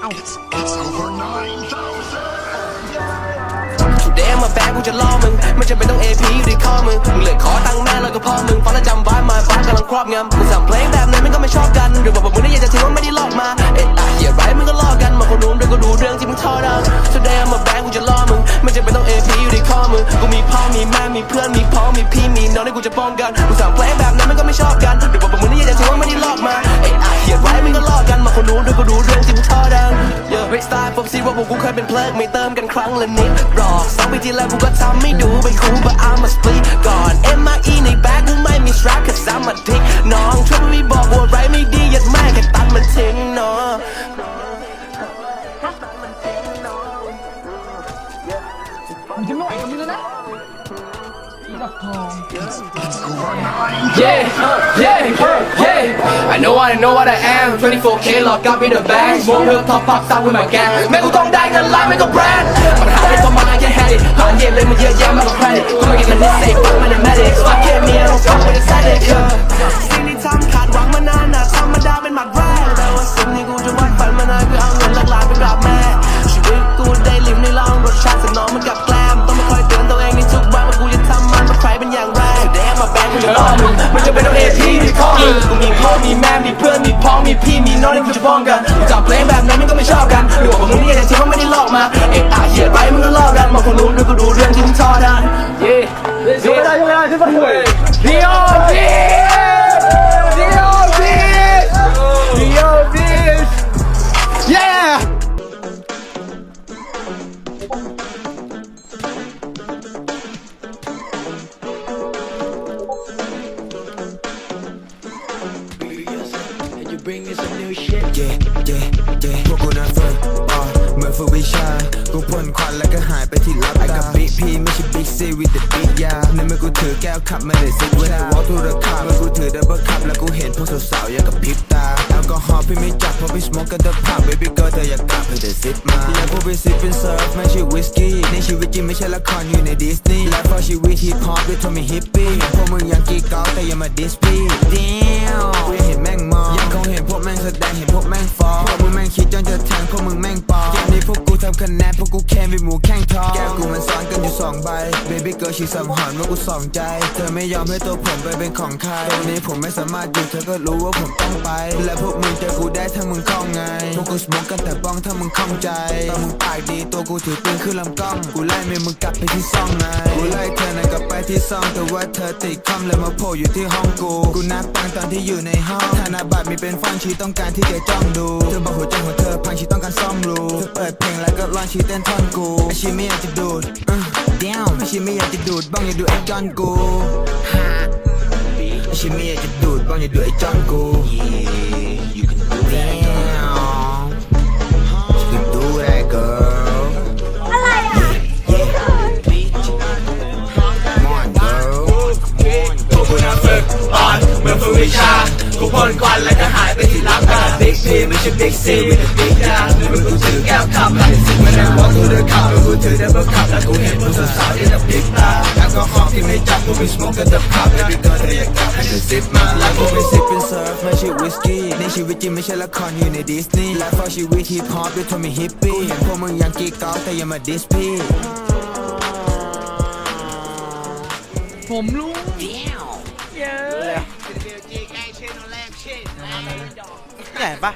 เอ้า Today มาแบกกูจะล่อมึงไม่จำเป็นต้อง AP อยู่ในข้อมึงมึงเลยขอตังค์แม่แล้วก็พ่อมึงฟังแล้วจำไว้มาบ้ากำลังครอบงำมึงสั่งเพลงแบบนั้นมันก็ไม่ชอบกันหรือบอกว่ามึงได้อยากจะถือว่าไม่ได้ลอกมาเอ๊ะอะเหี้ยไรมึงก็ลอกกันมาคนนู้นด้วยก็ดูเรื่องที่มึงทอดัง Today มาแบกกูจะล่อมึงไม่จำเป็นต้อง AP อยู่ในข้อมึงกูมีพ่อมีแม่มีเพื่อนมีพ้องมีพี่มีน้องที่กูจะป้องกันมึงสั่งเพลงแบบนั้นมันก็ไม่ชอบกัน มาคนนู้นด้วยก็ดูเรื่องที่มึงทอดัง Yeah, r a c e style ผมซีว่าพวกกูเคยเป็นเพลิกไม่เติมกันครั้งละนิดหรอกสองปีที่แล้วกูก็ทำไม่ดูไปคู but I'm a split ก่อน MIE ในแบ็คมึงไม่มี strap cause I'm a dick น้องช่วยไม่บอกว่าไรไม่ดียัดแม่แค่ตัดมัน Yeah, yeah, yeah. I know what I know what I am. 24k lock up in the bag. มองเพื่อท็อปพักซัก with my gang. แม่กูต้องได้เงินล้านไม่ก็แบรนด์ปัญหาเป็นประมาณ I can't have it หาเย็นเลยมันเยอะแยะมากกว่า credit กูไม่เก็บมันนิสัยฟังมันใน medics fuck it me I don't fuck with the static yeah. น้องที่กูจะป้องกันกูจับเพลงแบบนั้นมันก็ไม่ชอบกันหรือว่ามึงนี่อยากจะว่าไม่ได้หลอกมาเอ็กอาเหี้ยไรมึงก็ลอกกันมาคนรู้ด้วยกูดูเรื่องที่มึงทอดันเย่ยกไม่ได้ยกไม่ได้ขึ้นมาห่วยดี เย่เย่เย่พวกกูน่าฝึกอ่าเหมือนฝึกวิชา กูพ่นควันแล้วก็หายไปที่ลับตาไอ้กับบิ๊กพีไม่ใช่บิ๊กซีวิดเดอะบิ๊กยาในเมื่อกูถือแก้วขับไม่ได้ซิกเวลาวอลทูเดอะคับเมื่อกูถือดับเบิลคัพแล้วกูเห็นพวกสาวๆอย่างกับพริบตาแอลกอฮอล์พี่ไม่จับเพราะพี่สโมกกันเดอะพับเบบี้เกิร์ลเธออยากกลับให้เธอซิปมาแล้วพวกพี่ซิปเป็นเซิร์ฟไม่ใช่วิสกี้ในชีวิตจริงไม่ใช่ละครอยู่ในดิสนีย์และพอชีวิตฮิปฮอปด้วยทอมมี่ฮิปปี้พวกมึงยังกีเกาแต่ยังมาดิสพี่เดียวกูยังเห็น แสดงเห็นพวกแม่งฟอพวกมึงแม่งคิดจนจะแทงพวกมึงแม่งปอ ทำคะแนนพวกกูแค่เป็นหมูแข่งทองแก้วกูมันซ้อนกันอยู่สองใบเบบี้เกิร์ลชีสังหรณ์ว่ากูสองใจ เธอไม่ยอมให้ตัวผมไปเป็นของใครตรงนี้ผมไม่สามารถอยู่เธอก็รู้ว่าผมต้องไป และพวกมึงเจอกูได้ถ้ามึงคล่องไง พวกกูสโมกกันแต่บ้องถ้ามึงคล่องใจตอนมึงปากดีตัวกูถือปืนขึ้นลำกล้อง กูไล่เมียมึงกลับไปที่ซ่องไง กูไล่เธอนะกลับไปที่ซ่องแต่ว่าเธอติดคอมเลยมาโผล่อยู่ที่ห้องกู กูนับตังตอนที่อยู่ในห้องธนาบัตรมีเป็นฟังชีต้องการที่จะจ้องดู เธอบอกหัวใจของเธอพังชีต้องการซ่อมรูเธอเปิดเพลงแล้วก็ร้องชีเต้นท่อนกูไอชีไม่อยากจะดูดอื้อ down ไอชีไม่อยากจะดูดบ้องอย่าดูไอ้จอนกูฮะไอชีไม่อยากจะดูดบ้องอย่าดูไอ้จอนกู you can do that อนเหมือนฝึกวิชากูพ่นควันแล้วก็หายไปที่ลับตาบิ๊กพีไม่ใช่บิ๊กซีวิดบิ๊กยาหรือมึงกูถือแก้วขับไม่ได้สิไม่ได้วอล์กทูเดอะคัพแล้วกูถือดับเบิลคัพแล้วกูเห็นพวกสาวๆที่จะพลิกตาแอลกอฮอล์ที่ไม่จับกูมีสโมกกันเดอะพับ baby girl เธออยากกลับให้เธอซิปมาและกูเป็นซิปเป็นเซิร์ฟไม่ใช่วิสกี้ในชีวิตจริงไม่ใช่ละครอยู่ในดิสนีย์และพอชีวิตฮิปฮอปด้วยทอมมี่ฮิปปี้เห็นพวกมึงยังกีเกาแต่ยังมาดิสพี่ผมรู้เยอะเนี่ย เห็นปะ